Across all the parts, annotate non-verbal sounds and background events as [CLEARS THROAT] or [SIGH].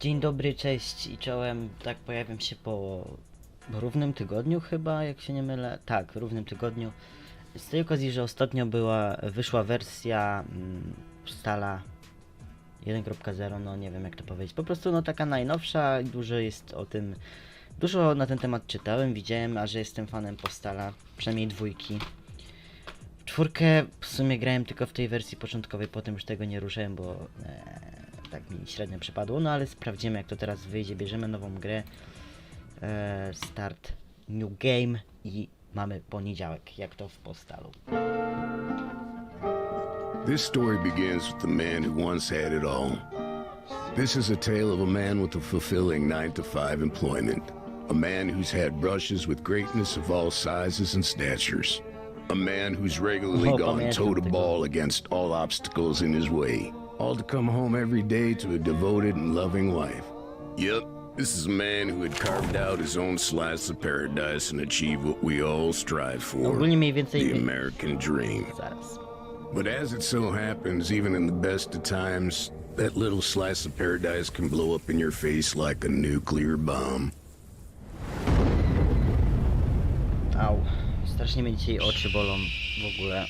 Dzień dobry, cześć i czołem. Tak pojawiam się po równym tygodniu chyba, jak się nie mylę. Tak, równym tygodniu. Z tej okazji, że ostatnio była, wyszła wersja mm, Stala 1.0, no nie wiem jak to powiedzieć. Po prostu no taka najnowsza, dużo jest o tym, dużo na ten temat czytałem, widziałem, a że jestem fanem Postala, przynajmniej dwójki. Czwórkę w sumie grałem tylko w tej wersji początkowej, potem już tego nie ruszałem, bo e, tak mi średnio przypadło, no ale sprawdzimy jak to teraz wyjdzie, bierzemy nową grę, e, start new game i mamy poniedziałek, jak to w Postalu. This story begins with the man who once had it all. This is a tale of a man with a fulfilling 9 to 5 employment. A man who's had brushes with greatness of all sizes and statures. A man who's regularly gone toe to ball against all obstacles in his way. All to come home every day to a devoted and loving wife. Yep, this is a man who had carved out his own slice of paradise and achieved what we all strive for Ogólnie mniej the. American dream. Zaraz. But as it so happens, even in the best of times, that little slice of paradise can blow up in your face like a nuclear bomb. Au. Strasznie mnie dzisiaj oczy bolą w ogóle.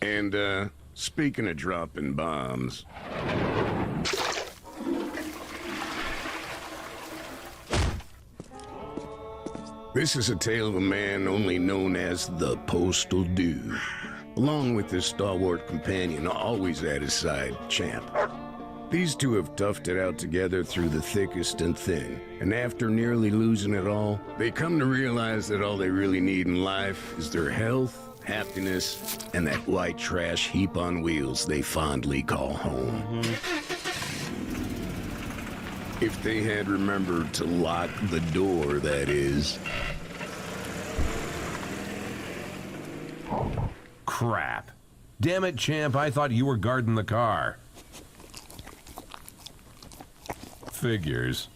And, uh, speaking of dropping bombs, this is a tale of a man only known as the Postal Dude, along with his stalwart companion always at his side, Champ. These two have toughed it out together through the thickest and thin, and after nearly losing it all, they come to realize that all they really need in life is their health, happiness, and that white trash heap on wheels they fondly call home. Mm-hmm. If they had remembered to lock the door, that is. Crap. Damn it, champ, I thought you were guarding the car. Figures.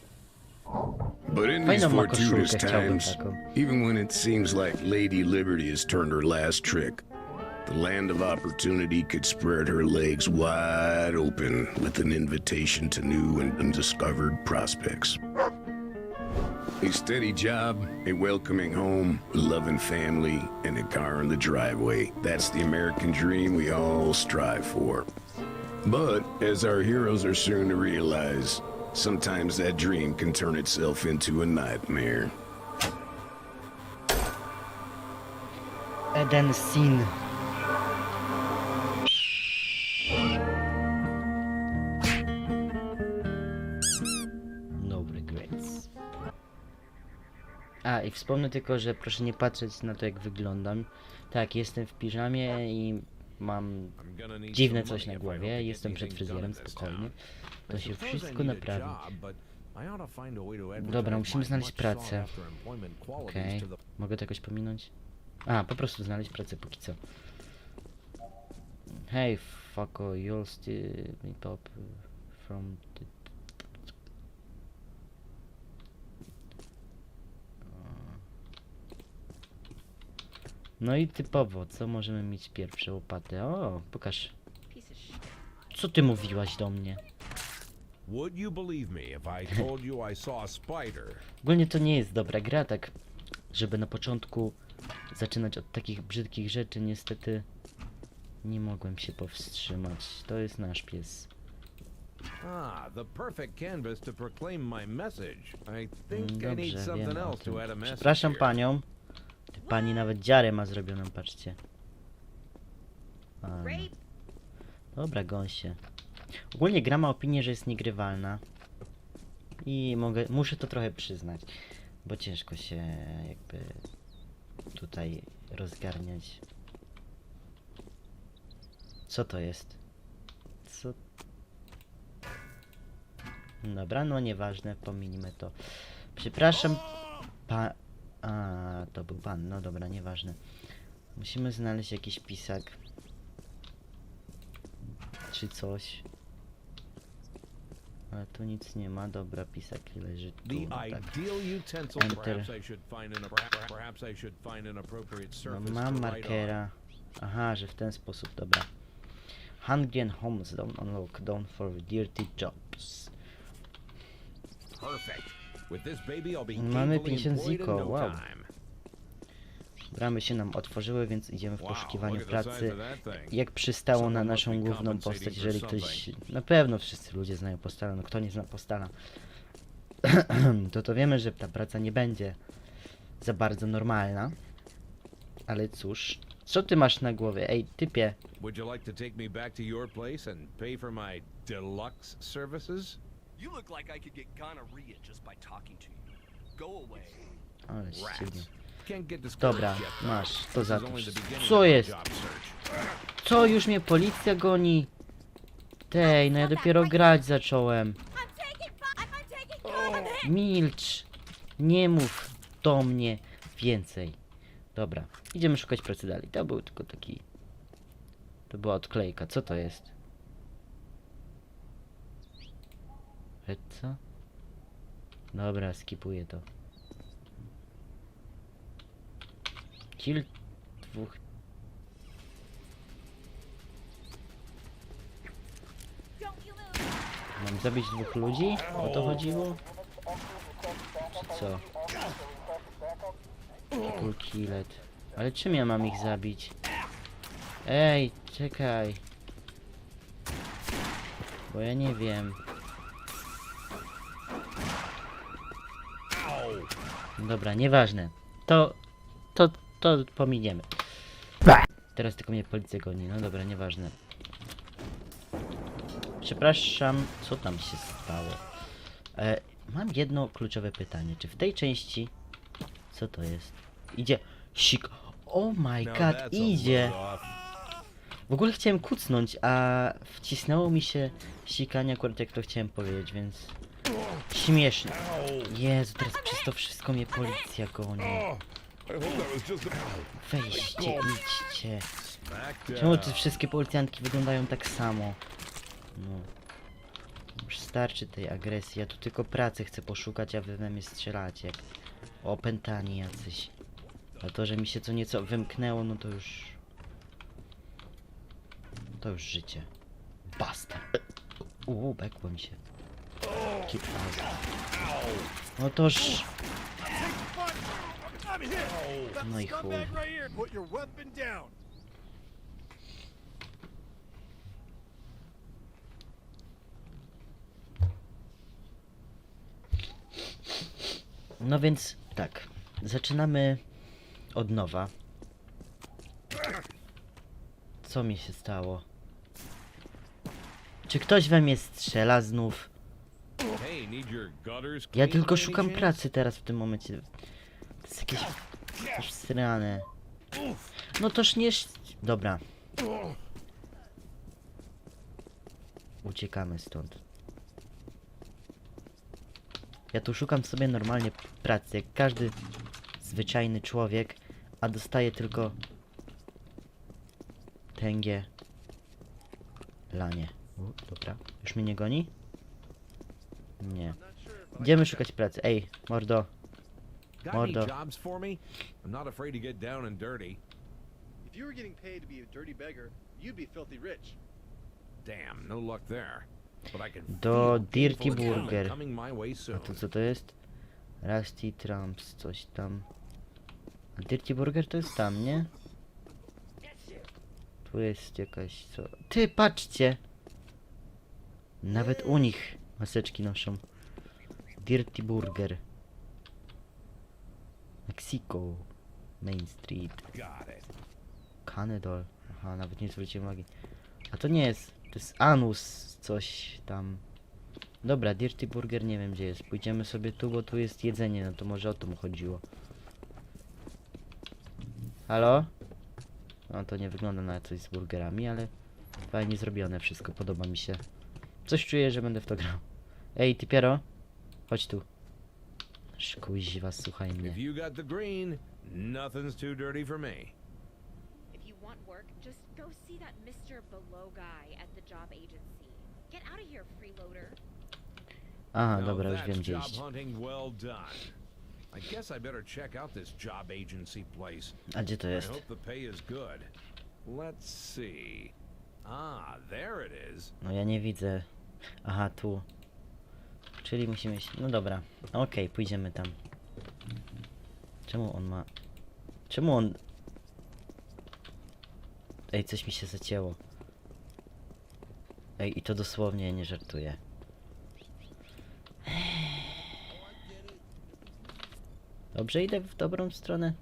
But in these fortuitous times, even when it seems like Lady Liberty has turned her last trick, the land of opportunity could spread her legs wide open with an invitation to new and undiscovered prospects. A steady job, a welcoming home, a loving family, and a car in the driveway. That's the American dream we all strive for. But, as our heroes are soon to realize, sometimes that dream can turn itself into a nightmare. Eden Sin. No regrets. A i wspomnę tylko, że proszę nie patrzeć na to jak wyglądam. Tak, jestem w piżamie i mam dziwne coś na głowie. Jestem przed fryzjerem, spokojnie. To się wszystko naprawi. Dobra, musimy znaleźć pracę. Okej, mogę to jakoś pominąć? A, po prostu znaleźć pracę póki co. Hey, fucko, you'll still me pop from the... No i typowo, co możemy mieć pierwsze łopaty? O, pokaż. Co ty mówiłaś do mnie? Would you believe me if I told you I saw a spider? Ogólnie to nie jest dobra gra, tak żeby na początku zaczynać od takich brzydkich rzeczy, niestety nie mogłem się powstrzymać. To jest nasz pies. Ah, the perfect canvas to proclaim my message. I Mm, think I need Dobrze, something wiem o else to add a message Przepraszam here. panią. Ty Pani nawet dziarę ma zrobioną, patrzcie. A. Dobra, gąsie. Ogólnie gra ma opinię, że jest niegrywalna. I mogę, muszę to trochę przyznać. Bo ciężko się jakby tutaj rozgarniać. Co to jest? Co? Dobra, no nieważne, pominimy to. Przepraszam, pa... A, to był pan, no dobra, nieważne. Musimy znaleźć jakiś pisak. Czy coś. Ale tu nic nie ma, dobra, pisak leży tu, The no tak. ideal utensil. Enter. Perhaps I should find an perhaps- perhaps I should find an appropriate No surface mam to write on. markera. Aha, że w ten sposób, dobra. Hungry and homes don't unlock down for dirty jobs. Perfect. With this baby, I'll be Mamy gainfully 50 employed in ziko, no wow. time. Bramy się nam otworzyły, więc idziemy w poszukiwaniu pracy. Jak przystało na naszą główną postać, jeżeli ktoś... Na pewno wszyscy ludzie znają Postala, no kto nie zna Postala? [CLEARS THROAT] to to wiemy, że ta praca nie będzie za bardzo normalna. Ale cóż, co ty masz na głowie? Ej, typie, Would you like to take me back to your place and pay for my deluxe services? You look like I could get gonorrhea just by talking to you. Go away. Rats. ale ścignie. Dobra, masz, This za to Co jest? Co, już mnie policja goni? Tej, no ja dopiero grać zacząłem. Milcz! Nie mów do mnie więcej. Dobra, idziemy szukać pracy dalej. To był tylko taki... To była odklejka. Co to jest? Co? Dobra, skipuję to. Kill dwóch... Mam zabić dwóch ludzi? O to chodziło? Czy co? Full killet. Ale czym ja mam ich zabić? Ej, czekaj. Bo ja nie wiem. Dobra, nieważne. To, to, pominiemy. Teraz tylko mnie policja goni. No dobra, nieważne. Przepraszam, co tam się stało? E, mam jedno kluczowe pytanie. Czy w tej części... Co to jest? Idzie... Sik... Oh my Now god, idzie! W ogóle chciałem kucnąć, a wcisnęło mi się sikanie akurat jak to chciałem powiedzieć, więc... Śmieszne. Jezu, teraz przez to wszystko mnie policja goni. Weźcie, idźcie. Czemu te wszystkie policjantki wyglądają tak samo? No. Już starczy tej agresji. Ja tu tylko pracy chcę poszukać, a wy we mnie strzelacie opętani jacyś. A to, że mi się co nieco wymknęło, no to już... To już życie. Basta. Uuu, bekło mi się. No toż... No i chuj. right here. Put your weapon down. No więc tak, zaczynamy od nowa. Co mi się stało? Czy ktoś we mnie strzela znów? Ja tylko szukam pracy teraz w tym momencie. Jest jakieś... jakieś srane. No toż nie... Dobra. Uciekamy stąd. Ja tu szukam sobie normalnie pracy, jak każdy zwyczajny człowiek, a dostaję tylko tęgie lanie. U, dobra, już mnie nie goni? Nie. Idziemy szukać pracy. Ej, mordo. Got any Mordo. jobs for me? I'm not afraid to get down and dirty. If you were getting paid to be a dirty beggar, you'd be filthy rich. Damn, no luck there. But I can Do Dirty Burger. coming my way A to co to jest? Rusty Trumps, coś tam. A Dirty Burger to jest tam, nie? Tu jest jakaś co... Ty, patrzcie! Nawet u nich maseczki noszą. Dirty Burger. Mexico. Main Street. Canedol. Aha, nawet nie zwróciłem uwagi. A to nie jest. To jest anus, coś tam. Dobra, Dirty Burger nie wiem gdzie jest. Pójdziemy sobie tu, bo tu jest jedzenie, no to może o to mu chodziło. Halo? No to nie wygląda na coś z burgerami, ale fajnie zrobione wszystko, podoba mi się. Coś czuję, że będę w to grał. Ej, ty Piero? Chodź tu. Szkuźwa, słuchaj mnie. If you got the green, nothing's too dirty for me. If you want work, just go see that Mr. Below guy at the job agency. Get out of here, freeloader. Aha, dobra, już wiem gdzie job iść. hunting well done. I guess I better check out this job agency place. A gdzie to I jest? hope the pay is good. Let's see. Ah, there it is. No ja nie widzę. Aha, tu. Czyli musimy iść. No dobra. Okej, pójdziemy tam. Czemu on ma. Czemu on. Ej, coś mi się zacięło. Ej, i to dosłownie nie żartuję. Dobrze idę w dobrą stronę?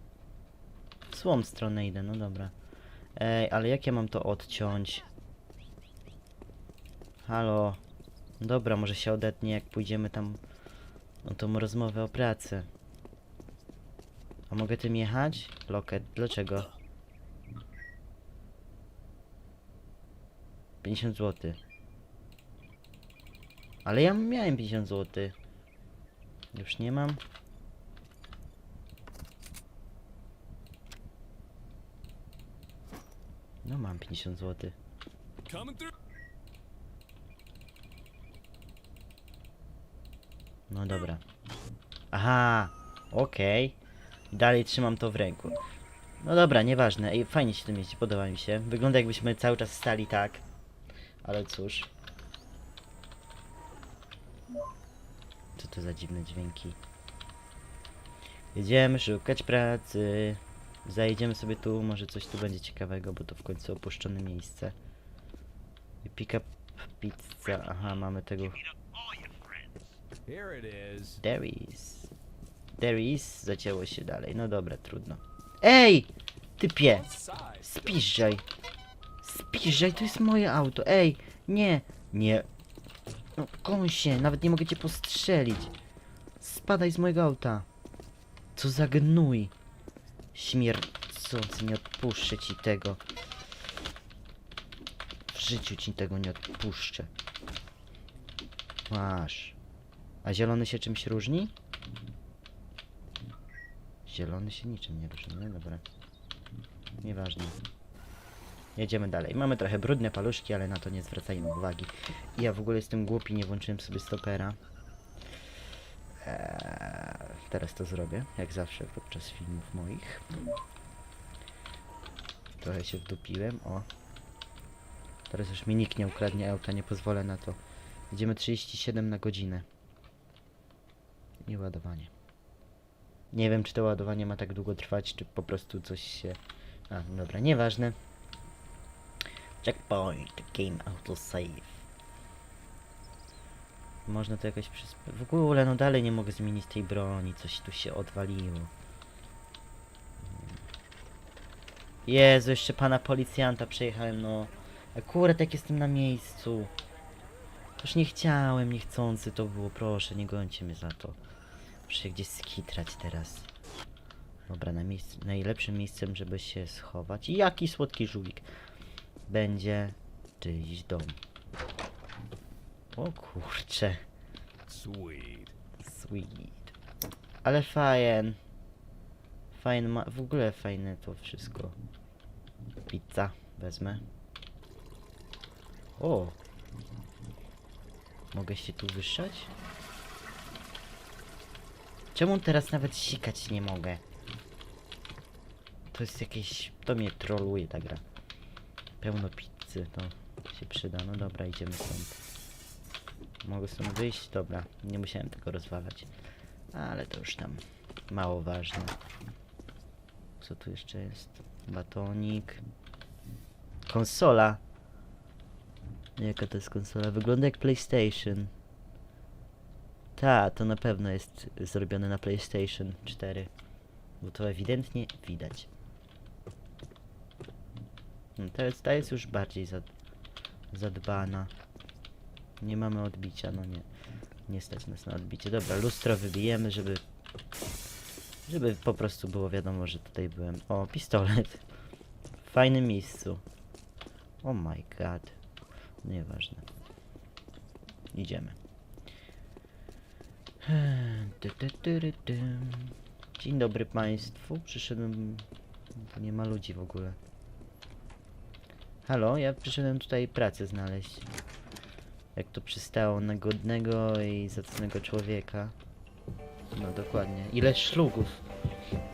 W złą stronę idę, no dobra. Ej, ale jak ja mam to odciąć? Halo. Dobra, może się odetnie jak pójdziemy tam na tą rozmowę o pracy. A mogę tym jechać? Loket, dlaczego? 50 zł. Ale ja miałem 50 zł. Już nie mam. No mam 50 zł. No dobra. Aha, okej. Dalej trzymam to w ręku. No dobra, nieważne. Ej, fajnie się tym jeździ, podoba mi się. Wygląda jakbyśmy cały czas stali tak. Ale cóż. Co to za dziwne dźwięki? Jedziemy szukać pracy. Zajedziemy sobie tu, może coś tu będzie ciekawego, bo to w końcu opuszczone miejsce. Pick up pizza. Aha, mamy tego. There is. There is. Zacięło się dalej. No dobra, trudno. Ej! Typie! Spiżdżaj! Spiżdżaj, to jest moje auto. Ej! Nie! Nie! No, kąsie, nawet nie mogę cię postrzelić. Spadaj z mojego auta. Co za gnój. Śmiercący, nie odpuszczę ci tego. W życiu ci tego nie odpuszczę. Masz. A zielony się czymś różni? Zielony się niczym nie różni, no dobra. Nieważne. Jedziemy dalej. Mamy trochę brudne paluszki, ale na to nie zwracajmy uwagi. Ja w ogóle jestem głupi, nie włączyłem sobie stopera. Eee, teraz to zrobię, jak zawsze podczas filmów moich. Trochę się wdupiłem, o. Teraz już mi nikt nie ukradnie auta, nie pozwolę na to. Jedziemy 37 na godzinę. I ładowanie. Nie wiem, czy to ładowanie ma tak długo trwać, czy po prostu coś się... A, dobra, nieważne. Checkpoint, game autosave. Można to jakoś przez... W ogóle, no dalej nie mogę zmienić tej broni, coś tu się odwaliło. Jezu, jeszcze pana policjanta przejechałem, no. Akurat jak jestem na miejscu. Już nie chciałem, niechcący to było, proszę, nie gońcie mnie za to. Muszę się gdzieś skitrać teraz. Dobra, na miejscu, najlepszym miejscem, żeby się schować. I jaki słodki żółwik. Będzie czyjś dom. O kurcze, Sweet. sweet. Ale fajn. Fajne ma, w ogóle fajne to wszystko. Pizza, wezmę. O, Mogę się tu wyszać? Czemu teraz nawet sikać nie mogę? To jest jakieś... To mnie troluje ta gra. Pełno pizzy, to się przyda. No dobra, idziemy stąd. Mogę stąd wyjść? Dobra, nie musiałem tego rozwalać. Ale to już tam mało ważne. Co tu jeszcze jest? Batonik. Konsola. Jaka to jest konsola? Wygląda jak PlayStation. Ta, to na pewno jest zrobione na PlayStation 4. Bo to ewidentnie widać. Hmm, To jest, ta jest już bardziej zad, zadbana. Nie mamy odbicia, no nie. Nie stać nas na odbicie. Dobra, lustro wybijemy, żeby... Żeby po prostu było wiadomo, że tutaj byłem. O, pistolet. W fajnym miejscu. Oh my god. Nieważne. Idziemy. Dzień dobry Państwu. Przyszedłem. Tu nie ma ludzi w ogóle. Halo, ja przyszedłem tutaj pracę znaleźć. Jak to przystało na godnego i zacnego człowieka. No dokładnie. Ile szlugów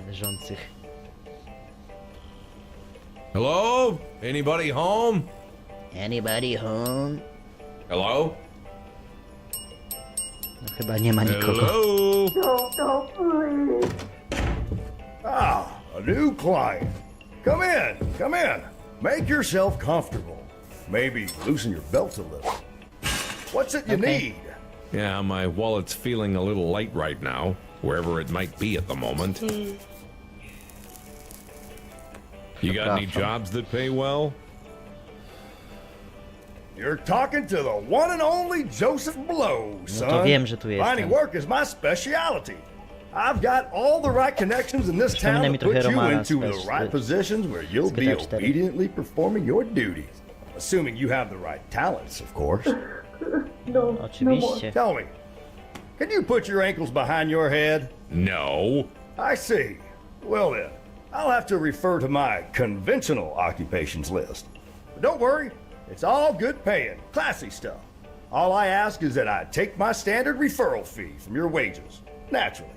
leżących. Hello? Anybody home? Anybody home? Hello? No, chyba nie ma nikogo. Hello? Ah, a new client. Come in, come in. Make yourself comfortable. Maybe loosen your belt a little. What's it you Okay. need? Yeah, my wallet's feeling a little light right now, wherever it might be at the moment. You got any jobs that pay well? You're talking to the one and only Joseph Blow, son. to wiem, że tu jestem. Finding work is my specialty. I've got all the right connections in this town to put you Romana into the right positions where you'll be obediently performing your duties. Assuming you have the right talents, of course. [LAUGHS] no, Oczywiście. Tell me, can you put your ankles behind your head? No. I see. Well then, I'll have to refer to my conventional occupations list. But don't worry, it's all good paying, classy stuff. All I ask is that I take my standard referral fee from your wages, naturally.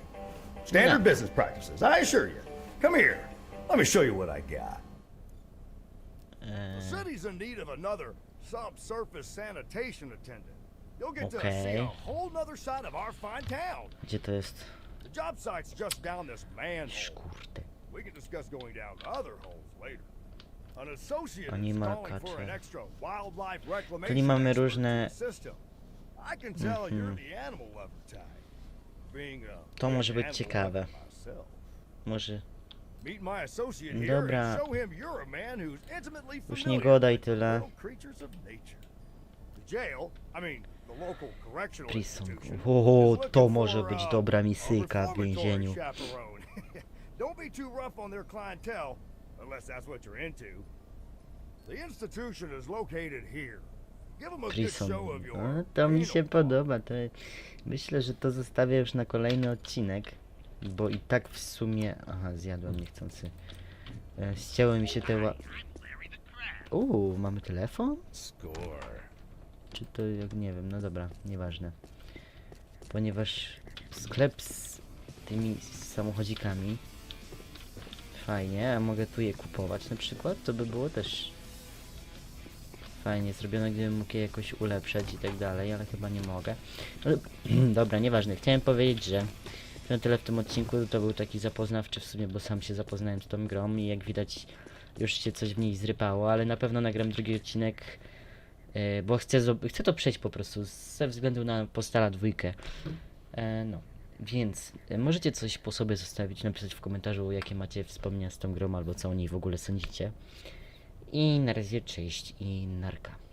Standard Yeah. business practices, I assure you. Come here, let me show you what I got. Eee, The city's in need of another subsurface sanitation attendant. You'll get to see a whole nother side of our fine town. gdzie to jest? The job site's just down this manhole. We can discuss going down other holes later. An associate Oni is ma calling for kacze. an extra wildlife reclamation Czyli mamy różne- a To może być ciekawe. Może Dobra. Już nie with tyle. little creatures of nature. The jail, I mean, the local correctional Prison. institution O, to może być dobra misyjka w więzieniu. Don't be too rough on their clientele, unless that's what you're into. The institution is located here. Give them a good Prison. show of your No, to mi się podoba. To myślę, że to zostawię już na kolejny odcinek. Bo i tak w sumie. Aha, zjadłem niechcący. E, Ścięły mi się te ła... Uuu, mamy telefon? Czy to jak nie wiem, no dobra, nieważne. Ponieważ sklep z tymi samochodzikami fajnie, a mogę tu je kupować na przykład, to by było też fajnie zrobione, gdybym mógł je jakoś ulepszać i tak dalej, ale chyba nie mogę. Ale, [CLEARS THROAT] dobra, nieważne. Chciałem powiedzieć, że na tyle w tym odcinku to był taki zapoznawczy w sumie, bo sam się zapoznałem z tą grą i jak widać już się coś w niej zrypało, ale na pewno nagram drugi odcinek E, bo chcę, chcę to przejść po prostu ze względu na postala dwójkę. E, no, więc e, możecie coś po sobie zostawić, napisać w komentarzu, jakie macie wspomnienia z tą grą, albo co o niej w ogóle sądzicie. I na razie cześć i narka.